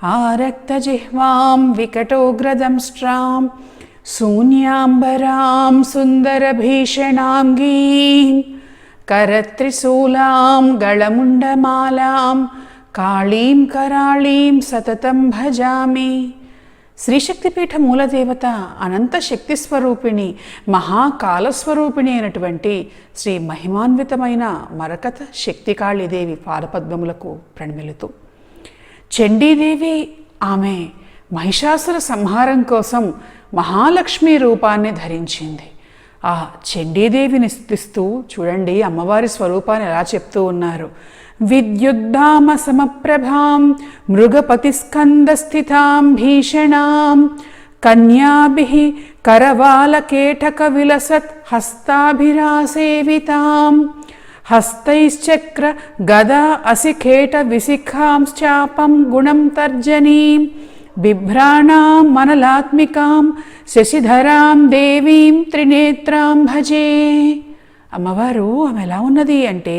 ఆరక్తజిహ్వాం వికటోగ్రదంష్ట్రాం శూన్యాంబరాం సుందరభీషణాంగీం కరత్రిశూలాం గళముండమాలాం కాళీం కరాళీం సతతం భజామి శ్రీశక్తిపీఠ మూలదేవత అనంత శక్తి స్వరూపిణి మహాకాలస్వరూపిణి అయినటువంటి శ్రీ మహిమాన్వితమైన మరకత శక్తికాళిదేవి పాదపద్మములకు ప్రణమిలుతూ చండీదేవి ఆమె మహిషాసుర సంహారం కోసం మహాలక్ష్మి రూపాన్ని ధరించింది. ఆ చండీదేవిని స్థిస్తూ చూడండి అమ్మవారి స్వరూపాన్ని ఎలా చెప్తూ ఉన్నారు. విద్యుద్ధామ సమప్రభాం మృగపతిస్కందస్థితాం భీషణాం కన్యాభి కరవాలకేటక విలసత్ హస్తాభిరాసేవితాం. హస్తైశ్చక్ర గదా అసిఖేట విశిఖాంశ్చాపం గుణం తర్జనీం బిభ్రాణాం మనలాత్మికాం శశిధరాం దేవీం త్రినేత్రాం భజే అమ్మవారు ఆమె ఎలా ఉన్నది అంటే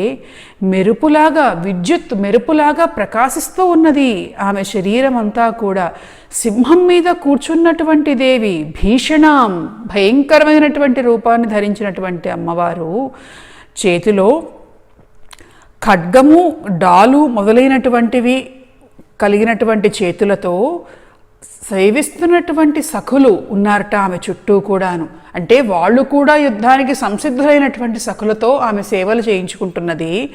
మెరుపులాగా విద్యుత్ మెరుపులాగా ప్రకాశిస్తూ ఉన్నది. ఆమె శరీరం అంతా కూడా సింహం మీద కూర్చున్నటువంటి దేవి భీషణం భయంకరమైనటువంటి రూపాన్ని ధరించినటువంటి అమ్మవారు చేతిలో ఖడ్గము డాలు మొదలైనటువంటివి కలిగినటువంటి చేతులతో సేవిస్తున్నటువంటి సఖులు ఉన్నారట ఆమె చుట్టూ కూడాను. అంటే వాళ్ళు కూడా యుద్ధానికి సంసిద్ధులైనటువంటి సఖులతో ఆమె సేవలు చేయించుకుంటున్నది.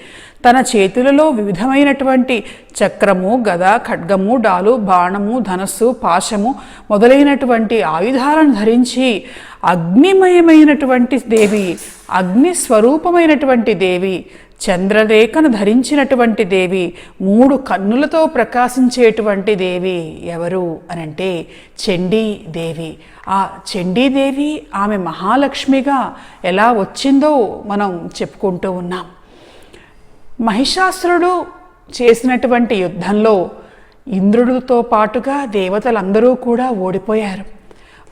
తన చేతులలో వివిధమైనటువంటి చక్రము గద ఖడ్గము డాలు బాణము ధనస్సు పాశము మొదలైనటువంటి ఆయుధాలను ధరించి అగ్నిమయమైనటువంటి దేవి అగ్ని స్వరూపమైనటువంటి దేవి చంద్రరేఖను ధరించినటువంటి దేవి మూడు కన్నులతో ప్రకాశించేటువంటి దేవి ఎవరు అనంటే చండీ దేవి. ఆ చండీదేవి ఆమె మహాలక్ష్మిగా ఎలా వచ్చిందో మనం చెప్పుకుంటూ ఉన్నాం. మహిషాసురుడు చేసినటువంటి యుద్ధంలో ఇంద్రుడితో పాటుగా దేవతలందరూ కూడా ఓడిపోయారు.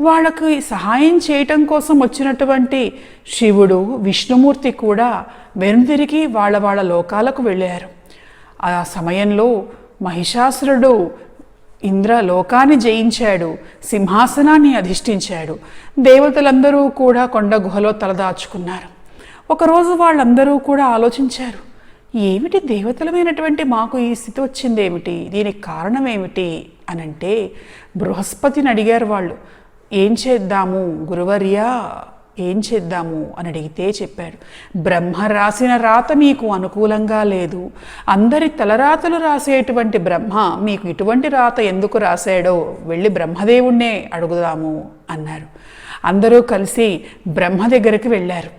వాళ్ళకి సహాయం చేయటం కోసం వచ్చినటువంటి శివుడు విష్ణుమూర్తి కూడా వెనుతిరిగి వాళ్ళ వాళ్ళ లోకాలకు వెళ్ళారు. ఆ సమయంలో మహిషాసురుడు ఇంద్ర లోకాన్ని జయించాడు సింహాసనాన్ని అధిష్ఠించాడు. దేవతలందరూ కూడా కొండ గుహలో తలదాచుకున్నారు ఒకరోజు వాళ్ళందరూ కూడా ఆలోచించారు ఏమిటి దేవతలమైనటువంటి మాకు ఈ స్థితి వచ్చింది ఏమిటి దీనికి కారణం ఏమిటి? అనంటే బృహస్పతిని అడిగారు వాళ్ళు ఏం చేద్దాము గురువర్యా? ఏం చేద్దాము? అని అడిగితే చెప్పాడు. బ్రహ్మ రాసిన రాత మీకు అనుకూలంగా లేదు. అందరి తలరాతలు రాసేటువంటి బ్రహ్మ మీకు ఇటువంటి రాత ఎందుకు రాశాడో వెళ్ళి బ్రహ్మదేవుణ్ణే అడుగుదాము అన్నారు. అందరూ కలిసి బ్రహ్మ దగ్గరికి వెళ్ళారు.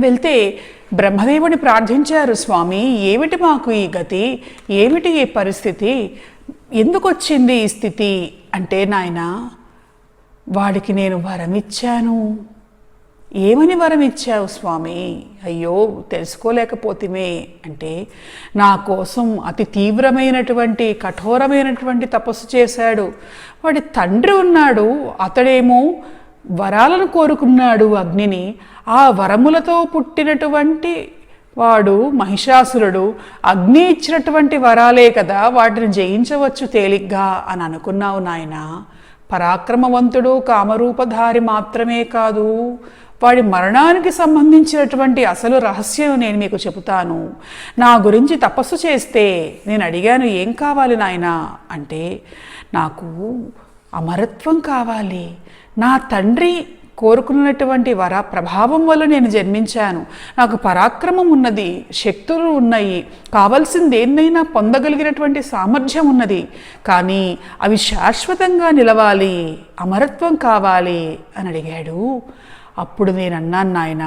వెళ్తే బ్రహ్మదేవుని ప్రార్థించారు స్వామి ఏమిటి మాకు ఈ గతి? ఏమిటి ఈ పరిస్థితి? ఎందుకు వచ్చింది ఈ స్థితి? అంటే నాయనా వాడికి నేను వరం ఇచ్చాను ఏమని వరం ఇచ్చావు స్వామి? అయ్యో తెలుసుకోలేకపోతిమే. అంటే నా కోసం అతి తీవ్రమైనటువంటి కఠోరమైనటువంటి తపస్సు చేశాడు. వాడి తండ్రి ఉన్నాడు. అతడేమో వరాలను కోరుకున్నాడు అగ్నిని. ఆ వరములతో పుట్టినటువంటి వాడు మహిషాసురుడు. అగ్ని ఇచ్చినటువంటి వరాలే కదా వాటిని జయించవచ్చు తేలిగ్గా అని అనుకున్నావు నాయనా. పరాక్రమవంతుడు కామరూపధారి మాత్రమే కాదు. వాడి మరణానికి సంబంధించినటువంటి అసలు రహస్యం నేను మీకు చెబుతాను. నా గురించి తపస్సు చేస్తే నేను అడిగాను ఏం కావాలి నాయనా? అంటే నాకు అమరత్వం కావాలి. నా తండ్రి కోరుకున్నటువంటి వర ప్రభావం వల్ల నేను జన్మించాను. నాకు పరాక్రమం ఉన్నది శక్తులు ఉన్నాయి. కావలసింది దేన్నైనా పొందగలిగినటువంటి సామర్థ్యం ఉన్నది. కానీ అవి శాశ్వతంగా నిలవాలి అమరత్వం కావాలి అని అడిగాడు. అప్పుడు నేను అన్నాను నాయన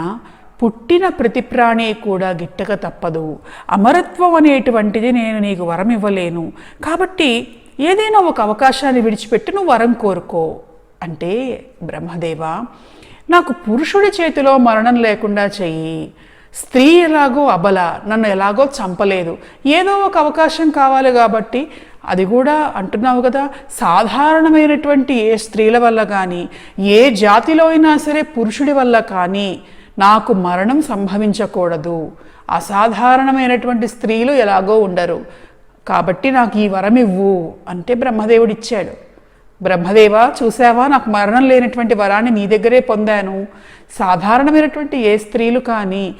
పుట్టిన ప్రతి ప్రాణి కూడా గిట్టక తప్పదు. అమరత్వం అనేటువంటిది నేను నీకు వరం ఇవ్వలేను కాబట్టి ఏదైనా ఒక అవకాశాన్ని విడిచిపెట్టి నువ్వు వరం కోరుకో. అంటే బ్రహ్మదేవ నాకు పురుషుడి చేతిలో మరణం లేకుండా చెయ్యి. స్త్రీ ఎలాగో అబల నన్ను ఎలాగో చంపలేదు. ఏదో ఒక అవకాశం కావాలి కాబట్టి అది కూడా అంటున్నావు కదా సాధారణమైనటువంటి ఏ స్త్రీల వల్ల కానీ ఏ జాతిలో అయినా సరే పురుషుడి వల్ల కానీ నాకు మరణం సంభవించకూడదు. అసాధారణమైనటువంటి స్త్రీలు ఎలాగో ఉండరు. కాబట్టి నాకు ఈ వరం ఇవ్వు అంటే బ్రహ్మదేవుడు ఇచ్చాడు బ్రహ్మదేవ చూసావా నాకు మరణం లేనటువంటి వరాన్ని నీ దగ్గరే పొందాను. సాధారణమైనటువంటి ఏ స్త్రీలు కానీ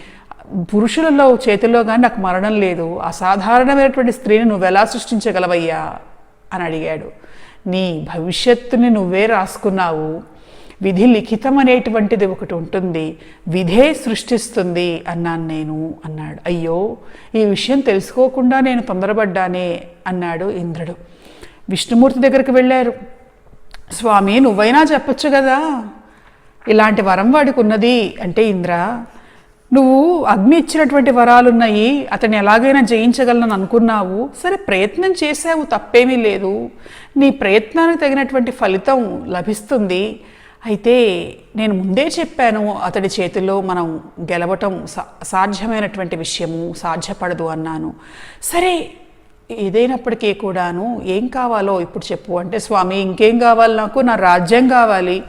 పురుషులలో చేతుల్లో కానీ నాకు మరణం లేదు. అసాధారణమైనటువంటి స్త్రీని నువ్వు ఎలా సృష్టించగలవయ్యా? అని అడిగాడు. నీ భవిష్యత్తుని నువ్వే రాసుకున్నావు. విధి లిఖితం అనేటువంటిది ఒకటి ఉంటుంది. విధే సృష్టిస్తుంది అన్నాను నేను అన్నాడు. అయ్యో ఈ విషయం తెలుసుకోకుండా నేను తొందరపడ్డానే అన్నాడు ఇంద్రుడు. విష్ణుమూర్తి దగ్గరికి వెళ్ళారు. స్వామి నువ్వైనా చెప్పొచ్చు కదా? ఇలాంటి వరం వాడికి ఉన్నది అంటే ఇంద్ర నువ్వు అగ్ని ఇచ్చినటువంటి వరాలున్నాయి అతన్ని ఎలాగైనా జయించగలను అనుకున్నావు. సరే ప్రయత్నం చేసావు తప్పేమీ లేదు. నీ ప్రయత్నానికి తగినటువంటి ఫలితం లభిస్తుంది. అయితే నేను ముందే చెప్పాను అతడి చేతిలో మనం గెలవటం సా సాధ్యమైనటువంటి విషయము సాధ్యపడదు అన్నాను. సరే ఏదైనప్పటికీ కూడాను ఏం కావాలో ఇప్పుడు చెప్పు. అంటే స్వామి ఇంకేం కావాలి నాకు? నా రాజ్యం కావాలి.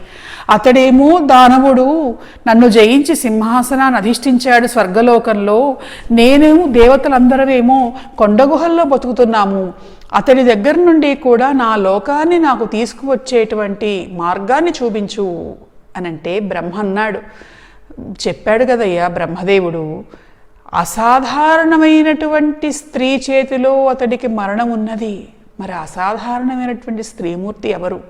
అతడేమో దానవుడు నన్ను జయించి సింహాసనాన్ని అధిష్ఠించాడు స్వర్గలోకంలో. నేనేమో దేవతలందరమేమో కొండగుహల్లో బతుకుతున్నాము. అతడి దగ్గర నుండి కూడా నా లోకాన్ని నాకు తీసుకువచ్చేటువంటి మార్గాన్ని చూపించు అనంటే బ్రహ్మ అన్నాడు. చెప్పాడు కదయ్యా బ్రహ్మదేవుడు. అసాధారణమైనటువంటి స్త్రీ చేతిలో అతడికి మరణం ఉన్నది మరి అసాధారణమైనటువంటి స్త్రీమూర్తి ఎవరు?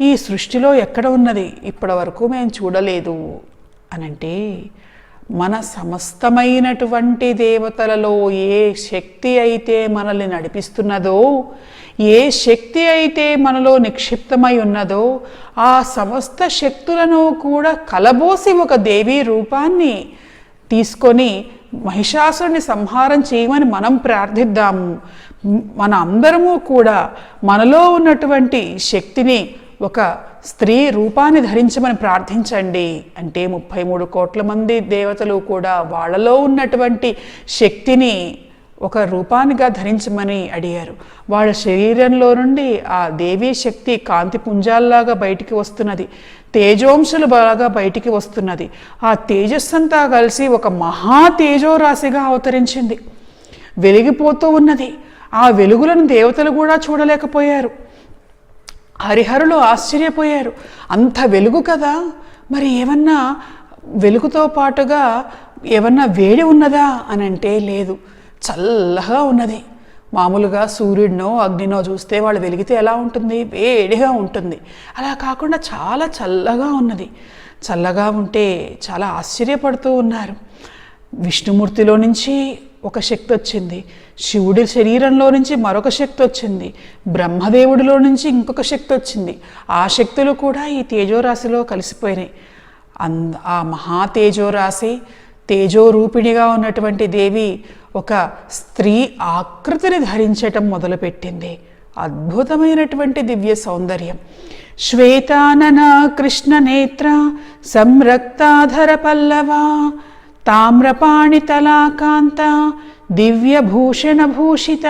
ఈ సృష్టిలో ఎక్కడ ఉన్నది? ఇప్పటి వరకు మేము చూడలేదు. అనంటే మన సమస్తమైనటువంటి దేవతలలో ఏ శక్తి అయితే మనల్ని నడిపిస్తున్నదో ఏ శక్తి అయితే మనలో నిక్షిప్తమై ఉన్నదో ఆ సమస్త శక్తులను కూడా కలబోసి ఒక దేవీ రూపాన్ని తీసుకొని మహిషాసురుని సంహారం చేయమని మనం ప్రార్థిద్దాము. మన అందరము కూడా మనలో ఉన్నటువంటి శక్తిని ఒక స్త్రీ రూపాన్ని ధరించమని ప్రార్థించండి. అంటే ముప్పై మూడు కోట్ల మంది దేవతలు కూడా వాళ్ళలో ఉన్నటువంటి శక్తిని ఒక రూపానిగా ధరించమని అడిగారు. వాళ్ళ శరీరంలో నుండి ఆ దేవీ శక్తి కాంతి పుంజాల్లాగా బయటికి వస్తున్నది. తేజోంశలు బాగా బయటికి వస్తున్నది. ఆ తేజస్సంతా కలిసి ఒక మహా తేజోరాశిగా అవతరించింది. వెలిగిపోతూ ఉన్నది. ఆ వెలుగులను దేవతలు కూడా చూడలేకపోయారు. హరిహరులు ఆశ్చర్యపోయారు. అంత వెలుగు కదా. మరి ఏమన్నా వెలుగుతో పాటుగా ఏమన్నా వేడి ఉన్నదా అని అంటే లేదు. చల్లగా ఉన్నది. మామూలుగా సూర్యుడినో అగ్నినో చూస్తే వాళ్ళు వెలిగితే ఎలా ఉంటుంది? వేడిగా ఉంటుంది. అలా కాకుండా చాలా చల్లగా ఉన్నది. చల్లగా ఉంటే చాలా ఆశ్చర్యపడుతూ ఉన్నారు. విష్ణుమూర్తిలో నుంచి ఒక శక్తి వచ్చింది. శివుడి శరీరంలో నుంచి మరొక శక్తి వచ్చింది. బ్రహ్మదేవుడిలో నుంచి ఇంకొక శక్తి వచ్చింది. ఆ శక్తులు కూడా ఈ తేజోరాశిలో కలిసిపోయినాయి. అంద ఆ మహా తేజోరాశి తేజోరూపిణిగా ఉన్నటువంటి దేవి ఒక స్త్రీ ఆకృతిని ధరించటం మొదలుపెట్టింది. అద్భుతమైనటువంటి దివ్య సౌందర్యం. శ్వేతానన కృష్ణ నేత్ర సంరక్తాధర పల్లవా తామ్రపాణితలాకాంత దివ్యభూషణభూషిత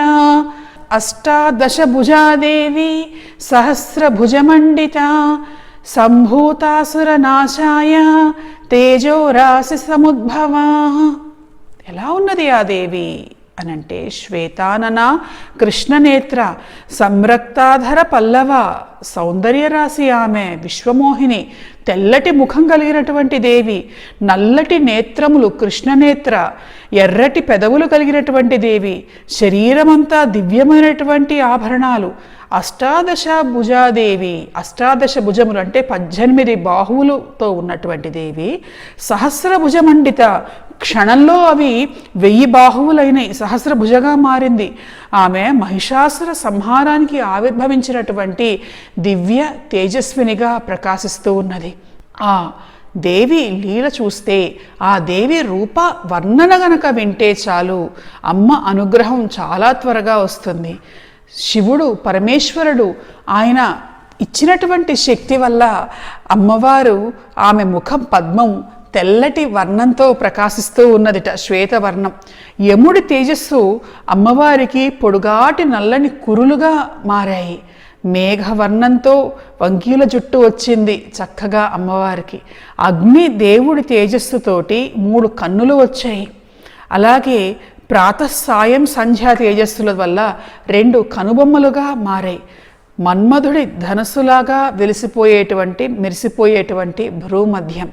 అష్టాదశభుజాదేవి సహస్రభుజమండిత సంభూతాసురనాశాయ తేజోరాశి సముద్భవా ఎలా ఉన్నది ఆ దేవి? అనంటే శ్వేతానన కృష్ణనేత్ర సంరక్తాధర పల్లవ సౌందర్యరాశి ఆమె విశ్వమోహిని తెల్లటి ముఖం కలిగినటువంటి దేవి నల్లటి నేత్రములు కృష్ణనేత్ర ఎర్రటి పెదవులు కలిగినటువంటి దేవి శరీరమంతా దివ్యమైనటువంటి ఆభరణాలు అష్టాదశ భుజాదేవి అష్టాదశ భుజములు అంటే పద్దెనిమిది బాహువులతో ఉన్నటువంటి దేవి సహస్ర భుజమండిత క్షణంలో అవి వెయ్యి బాహువులైనవి సహస్రభుజగా మారింది. ఆమె మహిషాసుర సంహారానికి ఆవిర్భవించినటువంటి దివ్య తేజస్వినిగా ప్రకాశిస్తూ ఉన్నది. ఆ దేవి లీల చూస్తే ఆ దేవి రూప వర్ణన గనక వింటే చాలు అమ్మ అనుగ్రహం చాలా త్వరగా వస్తుంది. శివుడు పరమేశ్వరుడు ఆయన ఇచ్చినటువంటి శక్తి వల్ల అమ్మవారు ఆమె ముఖం పద్మం తెల్లటి వర్ణంతో ప్రకాశిస్తూ ఉన్నదిట శ్వేతవర్ణం యముడి తేజస్సు అమ్మవారికి పొడుగాటి నల్లని కురులుగా మారాయి. మేఘవర్ణంతో వంకీల జుట్టు వచ్చింది చక్కగా అమ్మవారికి. అగ్ని దేవుడి తేజస్సుతోటి మూడు కన్నులు వచ్చాయి. అలాగే ప్రాతస్సాయం సంధ్యా తేజస్సుల వల్ల రెండు కనుబొమ్మలుగా మారాయి. మన్మధుడి ధనస్సులాగా వెలిసిపోయేటువంటి మెరిసిపోయేటువంటి భ్రూమధ్యం.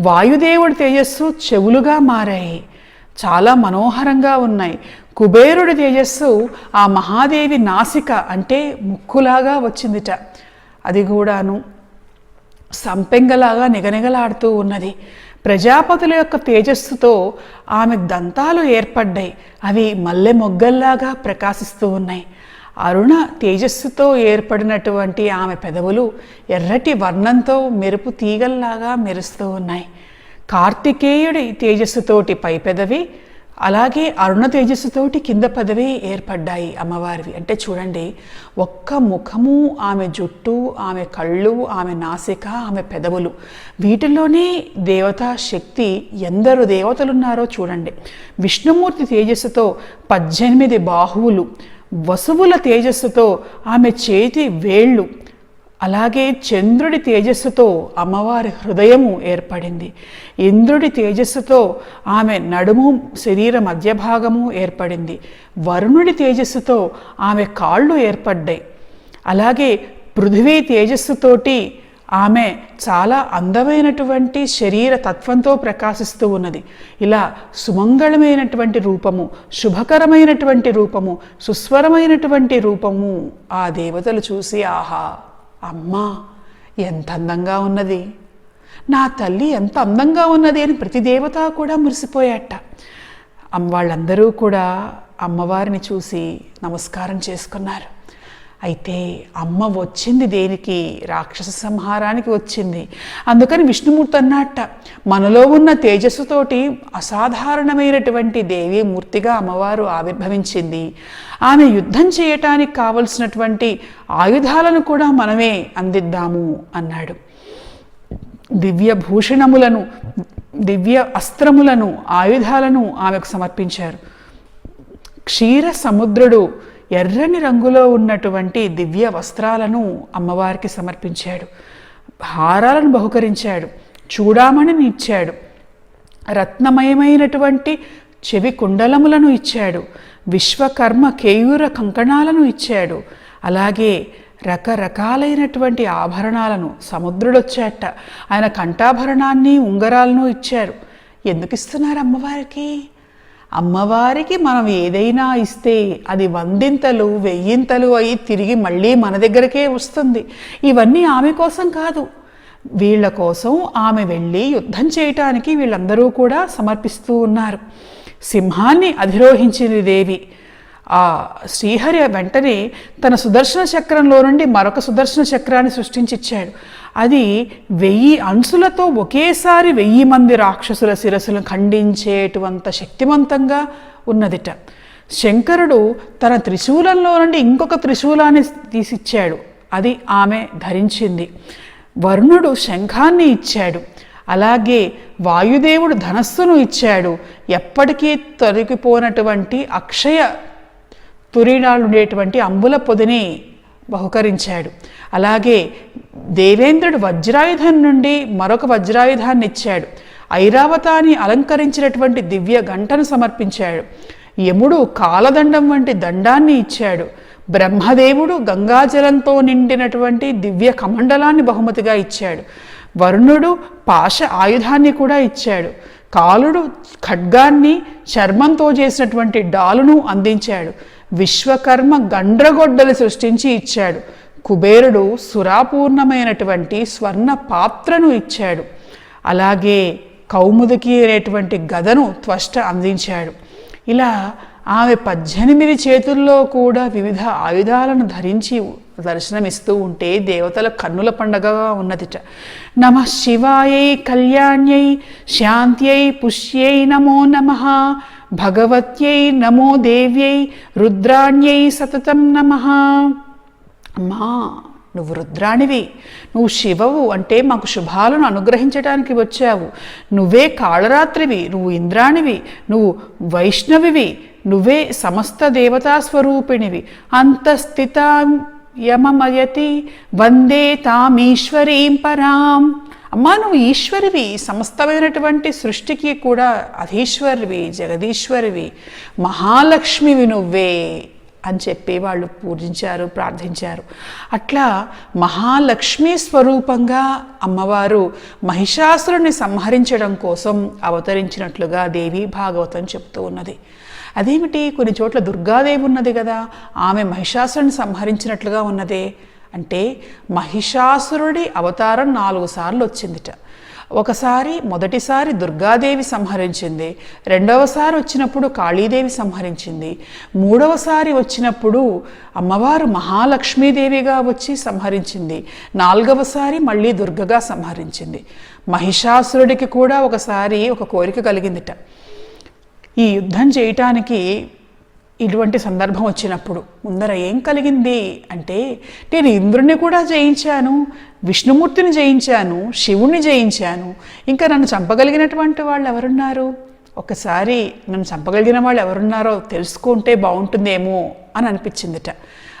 వాయుదేవుడి తేజస్సు చెవులుగా మారాయి. చాలా మనోహరంగా ఉన్నాయి. కుబేరుడి తేజస్సు ఆ మహాదేవి నాసిక అంటే ముక్కులాగా వచ్చిందిట. అది కూడాను సంపెంగలాగా నిగనిగలాడుతూ ఉన్నది. ప్రజాపతుల యొక్క తేజస్సుతో ఆమె దంతాలు ఏర్పడ్డాయి. అవి మల్లె మొగ్గల్లాగా ప్రకాశిస్తూ ఉన్నాయి. అరుణ తేజస్సుతో ఏర్పడినటువంటి ఆమె పెదవులు ఎర్రటి వర్ణంతో మెరుపు తీగల్లాగా మెరుస్తూ ఉన్నాయి. కార్తికేయుడి తేజస్సుతోటి పై పెదవి అలాగే అరుణ తేజస్సుతోటి కింద పదవి ఏర్పడ్డాయి అమ్మవారివి. అంటే చూడండి ఒక్క ముఖము ఆమె జుట్టు ఆమె కళ్ళు ఆమె నాసిక ఆమె పెదవులు. వీటిల్లోనే దేవతా శక్తి ఎందరు దేవతలున్నారో చూడండి. విష్ణుమూర్తి తేజస్సుతో పద్దెనిమిది బాహువులు వసువుల తేజస్సుతో ఆమె చేతి వేళ్ళు అలాగే చంద్రుడి తేజస్సుతో అమ్మవారి హృదయము ఏర్పడింది. ఇంద్రుడి తేజస్సుతో ఆమె నడుము శరీర మధ్య భాగము ఏర్పడింది. వరుణుడి తేజస్సుతో ఆమె కాళ్ళు ఏర్పడ్డాయి. అలాగే పృథివీ తేజస్సుతోటి ఆమె చాలా అందమైనటువంటి శరీర తత్వంతో ప్రకాశిస్తూ ఉన్నది. ఇలా సుమంగళమైనటువంటి రూపము శుభకరమైనటువంటి రూపము సుస్వరమైనటువంటి రూపము ఆ దేవతలు చూసి ఆహా! అమ్మా ఎంత అందంగా ఉన్నది. నా తల్లి ఎంత అందంగా ఉన్నది అని ప్రతి దేవత కూడా మురిసిపోయాట. అమ్మ వాళ్ళందరూ కూడా అమ్మవారిని చూసి నమస్కారం చేసుకున్నారు. అయితే అమ్మ వచ్చింది దేనికి? రాక్షస సంహారానికి వచ్చింది. అందుకని విష్ణుమూర్తి అన్నట్ట మనలో ఉన్న తేజస్సుతోటి అసాధారణమైనటువంటి దేవీమూర్తిగా అమ్మవారు ఆవిర్భవించింది. ఆమె యుద్ధం చేయటానికి కావలసినటువంటి ఆయుధాలను కూడా మనమే అందిద్దాము అన్నాడు. దివ్య భూషణములను దివ్య అస్త్రములను ఆయుధాలను ఆమెకు సమర్పించారు. క్షీర సముద్రుడు ఎర్రని రంగులో ఉన్నటువంటి దివ్య వస్త్రాలను అమ్మవారికి సమర్పించాడు. హారాలను బహుకరించాడు. చూడామణిని ఇచ్చాడు. రత్నమయమైనటువంటి చెవి కుండలములను ఇచ్చాడు. విశ్వకర్మ కేయూర కంకణాలను ఇచ్చాడు. అలాగే రకరకాలైనటువంటి ఆభరణాలను సముద్రుడొచ్చాట. ఆయన కంఠాభరణాన్ని ఉంగరాలను ఇచ్చారు. ఎందుకు ఇస్తున్నారు అమ్మవారికి? అమ్మవారికి మనం ఏదైనా ఇస్తే అది వందింతలు వెయ్యింతలు అయి తిరిగి మళ్ళీ మన దగ్గరకే వస్తుంది. ఇవన్నీ ఆమె కోసం కాదు. వీళ్ళ కోసం ఆమె వెళ్ళి యుద్ధం చేయటానికి వీళ్ళందరూ కూడా సమర్పిస్తూ ఉన్నారు. సింహాన్ని అధిరోహించింది దేవి. ఆ శ్రీహరి వెంటనే తన సుదర్శన చక్రంలో నుండి మరొక సుదర్శన చక్రాన్ని సృష్టించి ఇచ్చాడు అది వెయ్యి అంశులతో ఒకేసారి వెయ్యి మంది రాక్షసుల శిరస్సులను ఖండించేటువంటి శక్తివంతంగా ఉన్నదిట. శంకరుడు తన త్రిశూలంలో నుండి ఇంకొక త్రిశూలాన్ని తీసిచ్చాడు. అది ఆమె ధరించింది. వరుణుడు శంఖాన్ని ఇచ్చాడు. అలాగే వాయుదేవుడు ధనస్సును ఇచ్చాడు. ఎప్పటికీ తొలగిపోనటువంటి అక్షయ తురినాలు ఉండేటువంటి అంబుల పొదిని బహుకరించాడు. అలాగే దేవేంద్రుడు వజ్రాయుధం నుండి మరొక వజ్రాయుధాన్ని ఇచ్చాడు. ఐరావతాన్ని అలంకరించినటువంటి దివ్య గంటను సమర్పించాడు. యముడు కాలదండం వంటి దండాన్ని ఇచ్చాడు. బ్రహ్మదేవుడు గంగాజలంతో నిండినటువంటి దివ్య కమండలాన్ని బహుమతిగా ఇచ్చాడు. వరుణుడు పాశ ఆయుధాన్ని కూడా ఇచ్చాడు. కాలుడు ఖడ్గాన్ని చర్మంతో చేసినటువంటి డాలును అందించాడు. విశ్వకర్మ గండ్రగొడ్డలు సృష్టించి ఇచ్చాడు. కుబేరుడు సురాపూర్ణమైనటువంటి స్వర్ణ పాత్రను ఇచ్చాడు. అలాగే కౌముదికి అనేటువంటి గదను త్వష్ట అందించాడు. ఇలా ఆమె పద్దెనిమిది చేతుల్లో కూడా వివిధ ఆయుధాలను ధరించి దర్శనమిస్తూ ఉంటే దేవతల కన్నుల పండగగా ఉన్నదిట. నమ శివాయై కళ్యాణ్యై శాంత్యై పుష్యై నమో నమ భగవత్యై నమో దేవ్యై రుద్రాణ్యై సతతం నమ. మా నువ్వు రుద్రాణివి. నువ్వు శివవు అంటే మాకు శుభాలను అనుగ్రహించడానికి వచ్చావు. నువ్వే కాళరాత్రివి నువ్వు ఇంద్రాణివి నువ్వు వైష్ణవివి నువ్వే సమస్త దేవతా స్వరూపిణివి. అంతస్థిత యమమయతి వందే తామీశ్వరీం పరాం. అమ్మా నువ్వు ఈశ్వరివి. సమస్తమైనటువంటి సృష్టికి కూడా అధీశ్వరివి జగదీశ్వరివి మహాలక్ష్మివి నువ్వే అని చెప్పి వాళ్ళు పూజించారు ప్రార్థించారు. అట్లా మహాలక్ష్మి స్వరూపంగా అమ్మవారు మహిషాసురుని సంహరించడం కోసం అవతరించినట్లుగా దేవి భాగవతం చెప్తూ ఉన్నది. అదేమిటి? కొన్ని చోట్ల దుర్గాదేవి ఉన్నది కదా. ఆమె మహిషాసురుని సంహరించినట్లుగా ఉన్నదే. అంటే మహిషాసురుడి అవతారం నాలుగు సార్లు వచ్చిందిట. ఒకసారి మొదటిసారి దుర్గాదేవి సంహరించింది రెండవసారి వచ్చినప్పుడు కాళీదేవి సంహరించింది మూడవసారి వచ్చినప్పుడు అమ్మవారు మహాలక్ష్మీదేవిగా వచ్చి సంహరించింది నాలుగవసారి మళ్ళీ దుర్గగా సంహరించింది. మహిషాసురుడికి కూడా ఒకసారి ఒక కోరిక కలిగిందిట. ఈ యుద్ధం చేయటానికి ఇటువంటి సందర్భం వచ్చినప్పుడు ముందర ఏం కలిగింది అంటే నేను ఇంద్రుని కూడా జయించాను విష్ణుమూర్తిని జయించాను శివుణ్ణి జయించాను. ఇంకా నన్ను చంపగలిగినటువంటి వాళ్ళు ఎవరున్నారు? ఒకసారి నన్ను చంపగలిగిన వాళ్ళు ఎవరున్నారో తెలుసుకుంటే బాగుంటుందేమో అని అనిపించిందిట.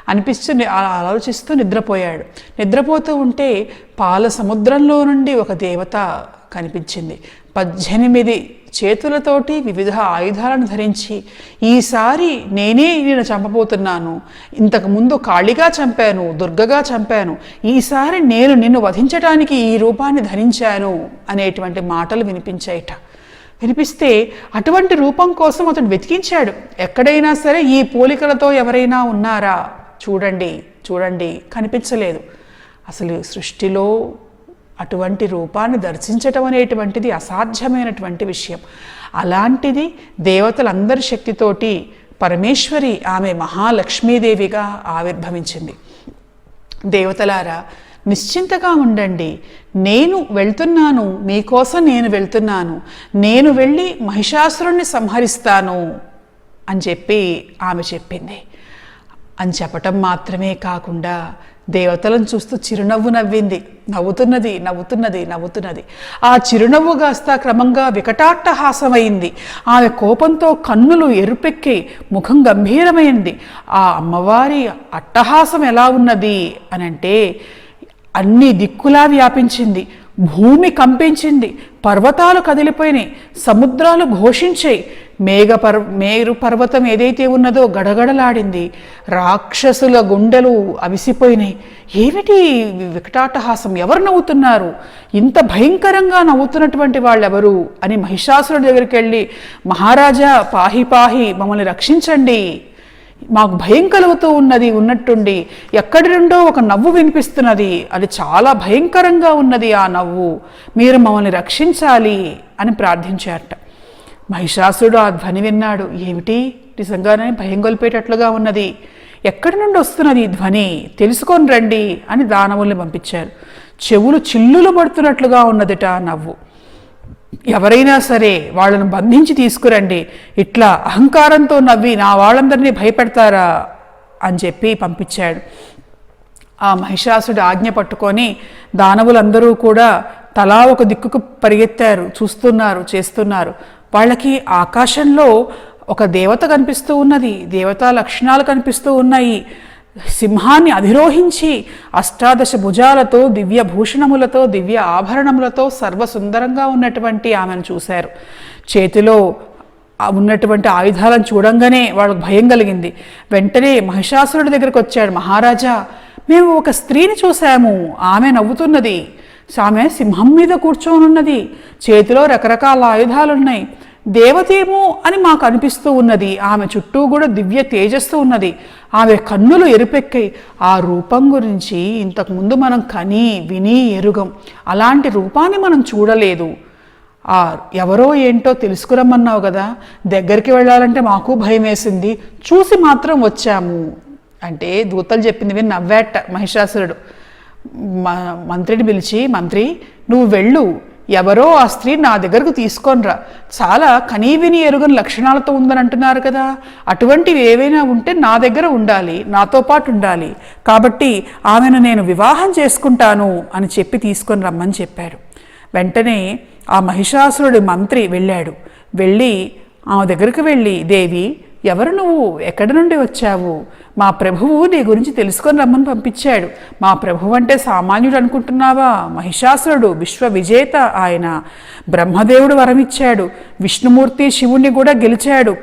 అనిపిస్తూ అలా ఆలోచిస్తూ నిద్రపోయాడు. నిద్రపోతూ ఉంటే పాల సముద్రంలో నుండి ఒక దేవత కనిపించింది. పద్దెనిమిది చేతులతోటి వివిధ ఆయుధాలను ధరించి ఈసారి నేనే నేను చంపబోతున్నాను. ఇంతకుముందు కాళిగా చంపాను దుర్గగా చంపాను. ఈసారి నేను నిన్ను వధించడానికి ఈ రూపాన్ని ధరించాను అనేటువంటి మాటలు వినిపించాయిట వినిపిస్తే అటువంటి రూపం కోసం అతడు వెతికించాడు. ఎక్కడైనా సరే ఈ పోలికలతో ఎవరైనా ఉన్నారా? చూడండి చూడండి. కనిపించలేదు. అసలు సృష్టిలో అటువంటి రూపాన్ని దర్శించటం అనేటువంటిది అసాధ్యమైనటువంటి విషయం. అలాంటిది దేవతలందరి శక్తితోటి పరమేశ్వరి ఆమె మహాలక్ష్మీదేవిగా ఆవిర్భవించింది. దేవతలారా నిశ్చింతగా ఉండండి. నేను వెళ్తున్నాను మీకోసం నేను వెళ్తున్నాను. నేను వెళ్ళి మహిషాసురుణ్ణి సంహరిస్తాను అని చెప్పి ఆమె చెప్పింది. అని చెప్పటం మాత్రమే కాకుండా దేవతలను చూస్తూ చిరునవ్వు నవ్వింది. నవ్వుతున్నది నవ్వుతున్నది నవ్వుతున్నది. ఆ చిరునవ్వు కాస్త క్రమంగా వికటాట్టహాసమైంది. ఆమె కోపంతో కన్నులు ఎరుపెక్కి ముఖం గంభీరమైంది. ఆ అమ్మవారి అట్టహాసం ఎలా ఉన్నది అని అంటే అన్ని దిక్కులా వ్యాపించింది. భూమి కంపించింది పర్వతాలు కదిలిపోయినాయి సముద్రాలు ఘోషించాయి. మేఘ పర్ మేరు పర్వతం ఏదైతే ఉన్నదో గడగడలాడింది. రాక్షసుల గుండెలు అవిసిపోయినాయి. ఏమిటి వికటాటహాసం? ఎవరు నవ్వుతున్నారు? ఇంత భయంకరంగా నవ్వుతున్నటువంటి వాళ్ళు ఎవరు అని మహిషాసురుడి దగ్గరికి వెళ్ళి మహారాజా పాహి పాహి మమ్మల్ని రక్షించండి. మాకు భయం కలుగుతూ ఉన్నది ఉన్నట్టుండి ఎక్కడి నుండో ఒక నవ్వు వినిపిస్తున్నది. అది చాలా భయంకరంగా ఉన్నది ఆ నవ్వు. మీరు మమ్మల్ని రక్షించాలి అని ప్రార్థించారట. మహిషాసుడు ఆ ధ్వని విన్నాడు. ఏమిటి? నిజంగానే భయం గొల్పేటట్లుగా ఉన్నది. ఎక్కడి నుండి వస్తున్నది ఈ ధ్వని? తెలుసుకొని రండి అని దానవుల్ని పంపించారు. చెవులు చిల్లులు పడుతున్నట్లుగా ఉన్నదిట ఆ నవ్వు. ఎవరైనా సరే వాళ్ళను బంధించి తీసుకురండి. ఇట్లా అహంకారంతో నవ్వి నా వాళ్ళందరినీ భయపెడతారా అని చెప్పి పంపించాడు. ఆ మహిషాసుడు ఆజ్ఞ పట్టుకొని దానవులందరూ కూడా తలా ఒక దిక్కుకు పరిగెత్తారు చూస్తున్నారు చేస్తున్నారు. వాళ్ళకి ఆకాశంలో ఒక దేవత కనిపిస్తూ ఉన్నది దేవతా లక్షణాలు కనిపిస్తూ ఉన్నాయి. సింహాన్ని అధిరోహించి అష్టాదశ భుజాలతో దివ్య భూషణములతో దివ్య ఆభరణములతో సర్వసుందరంగా ఉన్నటువంటి ఆమెను చూశారు. చేతిలో ఉన్నటువంటి ఆయుధాలను చూడంగానే వాళ్ళకు భయం కలిగింది. వెంటనే మహిషాసురుడి దగ్గరకు వచ్చాడు. మహారాజా మేము ఒక స్త్రీని చూశాము. ఆమె నవ్వుతున్నది. ఆమె సింహం మీద కూర్చోనున్నది. చేతిలో రకరకాల ఆయుధాలున్నాయి. దేవతేమో అని మాకు అనిపిస్తూ ఉన్నది. ఆమె చుట్టూ కూడా దివ్య తేజస్సు ఉన్నది. ఆమె కన్నులు ఎరుపెక్కాయి. ఆ రూపం గురించి ఇంతకుముందు మనం కని విని ఎరుగం. అలాంటి రూపాన్ని మనం చూడలేదు. ఆ ఎవరో ఏంటో తెలుసుకురమ్మన్నావు కదా. దగ్గరికి వెళ్ళాలంటే మాకు భయం వేసింది చూసి మాత్రం వచ్చాము. అంటే దూతలు చెప్పింది విని నవ్వేట మహిషాసురుడు. మ- మంత్రిని పిలిచి మంత్రి నువ్వు వెళ్ళు. ఎవరో ఆ స్త్రీ నా దగ్గరకు తీసుకొనిరా. చాలా కనీవిని ఎరుగని లక్షణాలతో ఉందని అంటున్నారు కదా. అటువంటివి ఏవైనా ఉంటే నా దగ్గర ఉండాలి నాతో పాటు ఉండాలి. కాబట్టి ఆమెను నేను వివాహం చేసుకుంటాను అని చెప్పి తీసుకొని రమ్మని చెప్పారు వెంటనే ఆ మహిషాసురుడి మంత్రి వెళ్ళాడు. వెళ్ళి ఆమె దగ్గరికి వెళ్ళి దేవి ఎవరు నువ్వు? ఎక్కడి నుండి వచ్చావు? మా ప్రభువు నీ గురించి తెలుసుకొని రమ్మని పంపించాడు. మా ప్రభువు అంటే సామాన్యుడు అనుకుంటున్నావా? మహిషాసురుడు విశ్వ విజేత ఆయన. బ్రహ్మదేవుడు వరమిచ్చాడు. విష్ణుమూర్తి శివుణ్ణి కూడా గెలిచాడు.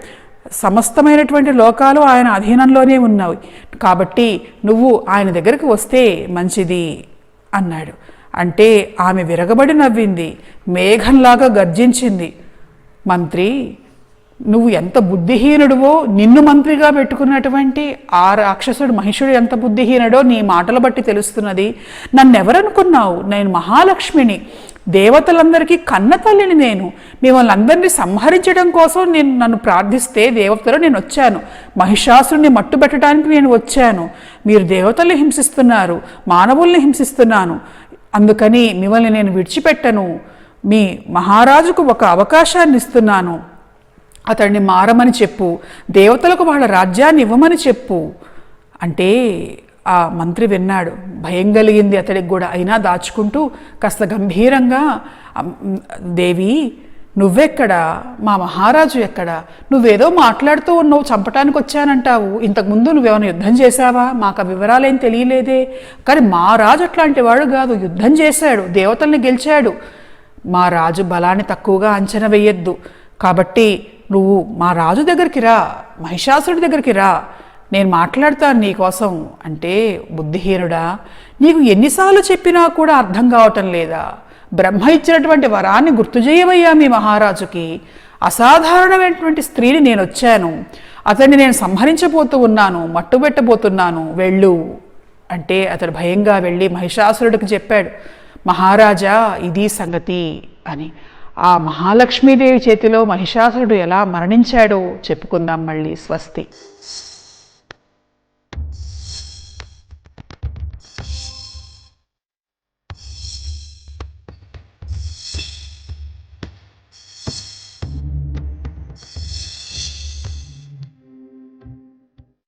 సమస్తమైనటువంటి లోకాలు ఆయన అధీనంలోనే ఉన్నాయి కాబట్టి నువ్వు ఆయన దగ్గరికి వస్తే మంచిది అన్నాడు. అంటే ఆమె విరగబడి నవ్వింది. మేఘంలాగా గర్జించింది. మంత్రి నువ్వు ఎంత బుద్ధిహీనుడువో నిన్ను మంత్రిగా పెట్టుకున్నటువంటి ఆ రాక్షసుడు మహిషుడు ఎంత బుద్ధిహీనుడో నీ మాటలు బట్టి తెలుస్తున్నది. నన్నెవరనుకున్నావు? నేను మహాలక్ష్మిని. దేవతలందరికీ కన్న తల్లిని నేను. మిమ్మల్ని అందరినీ సంహరించడం కోసం నేను నన్ను ప్రార్థిస్తే దేవతలు నేను వచ్చాను. మహిషాసుని మట్టుబెట్టడానికి నేను వచ్చాను. మీరు దేవతల్ని హింసిస్తున్నారు. మానవుల్ని హింసిస్తున్నాను. అందుకని మిమ్మల్ని నేను విడిచిపెట్టను. మీ మహారాజుకు ఒక అవకాశాన్ని ఇస్తున్నాను. అతడిని మారమని చెప్పు దేవతలకు వాళ్ళ రాజ్యాన్ని ఇవ్వమని చెప్పు. అంటే ఆ మంత్రి విన్నాడు భయం కలిగింది అతడికి కూడా. అయినా దాచుకుంటూ కాస్త గంభీరంగా దేవి నువ్వెక్కడ? మా మహారాజు ఎక్కడ? నువ్వేదో మాట్లాడుతూ ఉన్నావు చంపటానికి వచ్చానంటావు. ఇంతకుముందు నువ్వేమైనా యుద్ధం చేశావా? మాకు ఆ వివరాలేం తెలియలేదే. కానీ మా రాజు అట్లాంటి వాడు కాదు. యుద్ధం చేశాడు దేవతల్ని గెలిచాడు. మా రాజు బలాన్ని తక్కువగా అంచనా వేయొద్దు. కాబట్టి నువ్వు మా రాజు దగ్గరికి రా మహిషాసురుడి దగ్గరికి రా నేను మాట్లాడతాను నీకోసం అంటే బుద్ధిహీనుడా నీకు ఎన్నిసార్లు చెప్పినా కూడా అర్థం కావటం లేదా? బ్రహ్మ ఇచ్చినటువంటి వరాన్ని గుర్తు చేయవయ్యా మీ మహారాజుకి. అసాధారణమైనటువంటి స్త్రీని నేను వచ్చాను. అతన్ని నేను సంహరించబోతూ ఉన్నాను మట్టుబెట్టబోతున్నాను. వెళ్ళు అంటే అతడు భయంగా వెళ్ళి మహిషాసురుడికి చెప్పాడు మహారాజా ఇది సంగతి అని. ఆ మహాలక్ష్మీదేవి చేతిలో మహిషాసురుడు ఎలా మరణించాడో చెప్పుకుందాం మళ్ళీ స్వస్తి.